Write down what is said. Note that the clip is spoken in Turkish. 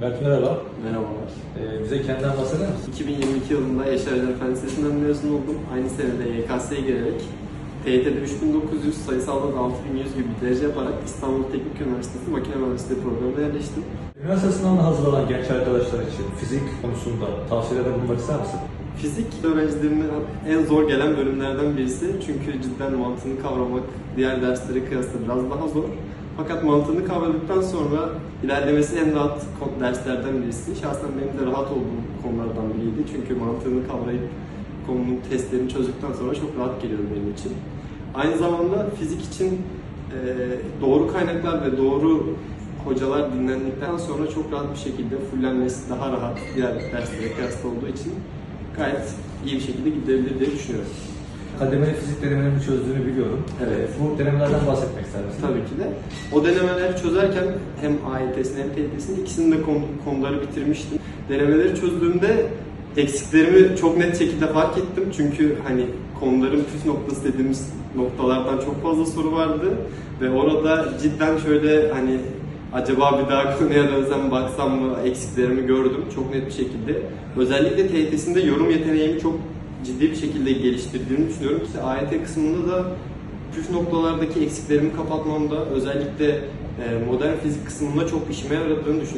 Mert merhaba. Merhabalar. Ee, bize kendinden bahseder misin? 2022 yılında Eşerler Fen Lisesi'nden mezun oldum. Aynı senede YKS'ye girerek TYT'de 3900, sayısalda da 6100 gibi bir derece yaparak İstanbul Teknik Üniversitesi Makine Mühendisliği programına yerleştim. Üniversite sınavına hazırlanan genç arkadaşlar için fizik konusunda tavsiyelerde bulunmak ister misin? Fizik öğrencilerime en zor gelen bölümlerden birisi. Çünkü cidden mantığını kavramak diğer derslere kıyasla biraz daha zor. Fakat mantığını kavradıktan sonra ilerlemesi en rahat derslerden birisi. Şahsen benim de rahat olduğum konulardan biriydi. Çünkü mantığını kavrayıp konunun testlerini çözdükten sonra çok rahat geliyor benim için. Aynı zamanda fizik için e, doğru kaynaklar ve doğru hocalar dinlendikten sonra çok rahat bir şekilde fullenmesi daha rahat diğer derslere kıyasla olduğu için gayet iyi bir şekilde gidebilir diye düşünüyorum. Kademeli fizik denemelerini çözdüğünü biliyorum. Evet. Bu denemelerden bahsetmek ister misin? Tabii ki de. O denemeleri çözerken hem AYT'sini hem TYT'sini ikisini de konu- konuları bitirmiştim. Denemeleri çözdüğümde eksiklerimi çok net şekilde fark ettim. Çünkü hani konuların püf noktası dediğimiz noktalardan çok fazla soru vardı. Ve orada cidden şöyle hani acaba bir daha konuya dönsem baksam mı eksiklerimi gördüm çok net bir şekilde. Özellikle TYT'sinde yorum yeteneğimi çok ciddi bir şekilde geliştirdiğimi düşünüyorum ki AYT kısmında da püf noktalardaki eksiklerimi kapatmamda özellikle e, modern fizik kısmında çok işime yaradığını düşünüyorum.